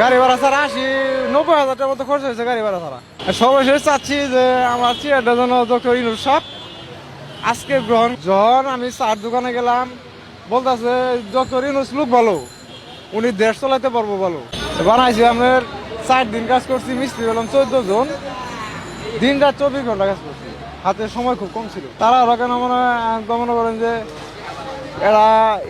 গাড়ি ভাড়া ছাড়া আশি, নব্বই হাজার টাকার মতো খরচ হয়েছে গাড়ি ভাড়া ছাড়া। সর্বশেষ চাচ্ছি যে আমার চেয়ারটা যেন ডক্টর ইনুর সাপ আজকে গ্রহণ। যখন আমি চার দোকানে গেলাম, বলতেছে ডক্টর ইনুস লোক ভালো। উনি দেশ চালাইতে পারব ভালো। বানাইছি আমার চার দিন কাজ করছি, মিস্ত্রি হলাম চোদ্দ জন। দিন রাত চব্বিশ ঘণ্টা কাজ করছি। হাতে সময় খুব কম ছিল। তারা ওরা কেন মনে হয় মনে করেন যে এরা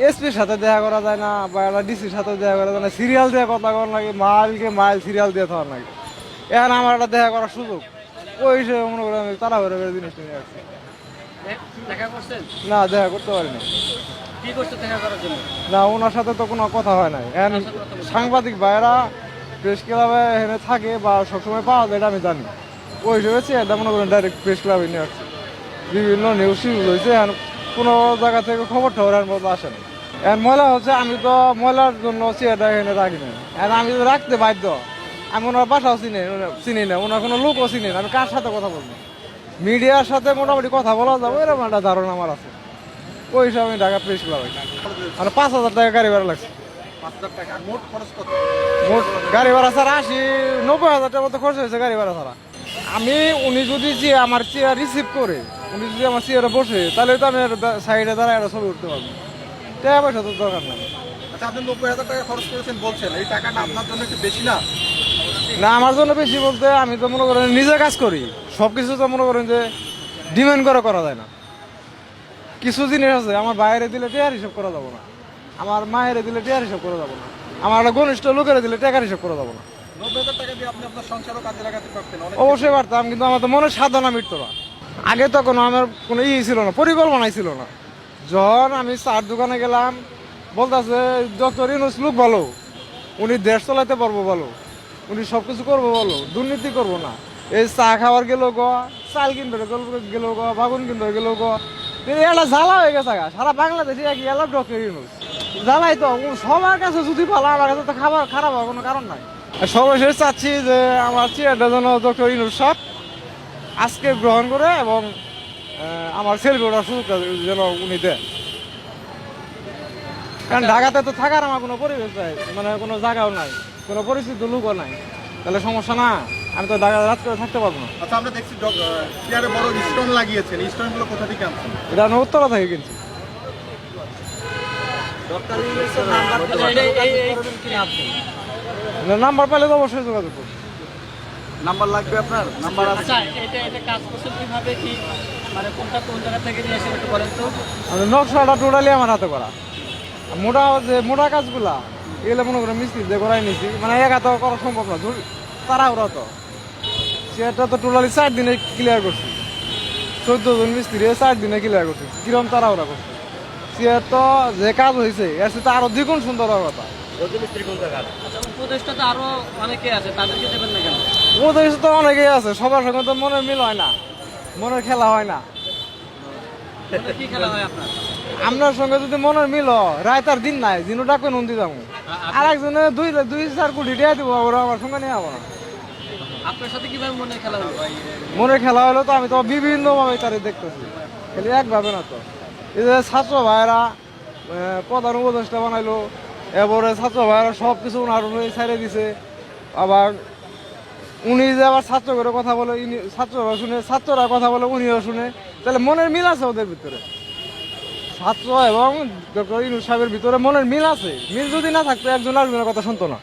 এসপির সাথে দেখা করা যায় না বা এরা ডিসির সাথে দেখা করা যায় না। সিরিয়াল দিয়ে কথা করার লাগে মাইলকে মাইল সিরিয়াল দিয়ে থাকার লাগে। এখন আমার একটা দেখা করার সুযোগ। ওই হিসেবে মনে করেন আমি তারা করে জিনিসটা নিয়ে আসছি। না দেখা করতে পারিনি। না ওনার সাথে তো কোনো কথা হয় নাই। এখন সাংবাদিক ভাইয়েরা প্রেস ক্লাবে এখানে থাকে বা সবসময় পাওয়া যায় এটা আমি জানি। ওই হিসেবে চেয়ারটা মনে করেন ডাইরেক্ট প্রেস ক্লাবে নিয়ে আসছে। বিভিন্ন নিউজ হয়েছে এখন কোনো জায়গা থেকে খবর টবর এর মতো আসে না এখন ময়লা হচ্ছে আমি তো ময়লার জন্য চেয়ারটা এখানে রাখি না এখন আমি তো রাখতে বাধ্য। আমি ওনার বাসাও চিনি চিনি না ওনার কোনো লোকও চিনি না আমি কার সাথে কথা বলব? মিডিয়ার সাথে মোটামুটি কথা বলা যাবে এরকম একটা ধারণা আমার আছে। ওই হিসাবে আমি ঢাকা প্রেস ক্লাবে। মানে পাঁচ হাজার টাকা গাড়ি ভাড়া লাগছে। আর মোট গাড়ি ভাড়া ছাড়া আশি নব্বই হাজার টাকার মতো খরচ হয়েছে গাড়ি ভাড়া ছাড়া। আমি উনি যদি যে আমার চেয়ার রিসিভ করে উনি যদি আমার চেয়ারে বসে তাহলে তো আমি সাইডে দাঁড়ায় একটা ছবি উঠতে পারব। টাকা পয়সা তো দরকার নাই। আচ্ছা আপনি নব্বই হাজার টাকা খরচ করেছেন বলছেন এই টাকাটা আপনার জন্য একটু বেশি না? না আমার জন্য বেশি বলতে আমি তো মনে করেন নিজে কাজ করি। সব কিছু তো মনে করেন যে ডিমান্ড করে করা যায় না। কিছু জিনিস আছে আমার বাইরে দিলে টেয়ার হিসাব করা যাব না। আমার মায়ের দিলে টেয়ার হিসাব করা যাব না। আমার একটা ঘনিষ্ঠ লোকের দিলে টাকার হিসাব করা যাব না। অবশ্যই পারতাম কিন্তু আমার তো মনের সাধনা মিটতো না। আগে তো কোনো আমার কোনো ই ছিল না, পরিকল্পনাই ছিল না। যখন আমি চার দোকানে গেলাম, বলতেছে, ডক্টর ইনুস লোক ভালো। উনি দেশ চলাইতে পারব ভালো। উনি সব কিছু করব ভালো। দুর্নীতি করব না। এই চা খাওয়ার গেল গ, চাল কিনবে গেল গ বাগুন কিনবে গেল গ। এটা জ্বালা হয়ে গেছে। সারা বাংলাদেশে একই এলাক ডক্টর ইনুস জ্বালাই তো সবার কাছে যদি ভালো, আমার কাছে তো খাবার, খারাপ হওয়ার কোনো কারণ নাই। সর্বশেষ চাচ্ছি যে, আমার চেয়ারটা যেন ডক্টর ইনুস সাহেব আজকে গ্রহণ করে এবং আমার সেলফি ওঠার সুযোগটা যেন উনি দেন। কারণ ঢাকাতে তো থাকার আমার কোনো পরিবেশ নাই মানে কোনো জায়গাও নাই কোনো পরিচিত লোকও নাই। তাহলে সমস্যা না আমি তো ঢাকা রাত করে থাকতে পারব না। আচ্ছা আমরা দেখছি চেয়ারে বড় স্টোন লাগিয়েছেন স্টোনগুলো কোথা থেকে আনছেন? এটা আমি উত্তরা থেকে কিনছি। নাম্বার পেলে তো অবশ্যই যোগাযোগ করব। নাম্বার লাগবে আপনার? নাম্বার আচ্ছা এটা এটা কাজ করছেন কীভাবে কি মানে কোনটা কোন জায়গা থেকে নিয়ে এসে একটু বলেন তো। আমি নকশাটা টোটালি আমার হাতে করা। মোটা যে মোটা কাজগুলা এগুলো মনে করে মিস্ত্রি যে করাই নিছি। মানে একা তো করা সম্ভব না ওরা তো। সেটা তো টোটালি চার দিনে ক্লিয়ার করছি। চোদ্দ জন মিস্ত্রি চার দিনে ক্লিয়ার করছি। কিরম তারা ওরা করছে? সে তো যে কাজ হয়েছে এর সাথে আরও দ্বিগুণ সুন্দর হওয়ার কথা। আচ্ছা উপদেশটা তো আরও অনেকে আছে তাদেরকে দেবেন না কেন? ওদের তো অনেকেই আছে সবার সঙ্গে তো মনের মিল হয় না মনের খেলা হয় না। কি খেলা হয় আপনার? আপনার সঙ্গে যদি মনের মিল রায় তার দিন নাই দিনও ডাকবে নন্দী যাব। আর একজনে দুই দুই চার কোটি টাকা দিব ওরা আমার সঙ্গে নিয়ে না। আপনার সাথে কীভাবে মনে খেলা হলো মনের খেলা হলো তো আমি তো বিভিন্ন ভাবে তারে দেখতেছি। খালি একভাবে না তো। এই যে ছাত্র ভাইয়েরা আহ, প্রধান উপদেষ্টা বানাইলো এবারে ছাত্র ভাইয়েরা সব কিছু ওনার ছেড়ে দিছে। আবার উনি যে আবার ছাত্র করে কথা বলে, ইনি ছাত্ররা শুনে ছাত্ররা কথা বলে, উনিও শুনে। তাহলে মনের মিল আছে ওদের ভিতরে? ছাত্র এবং ডক্টর ইনু সাহেবের ভিতরে মনের মিল আছে? মিল যদি না থাকতো একজন আরেকজনের কথা শুনতো না।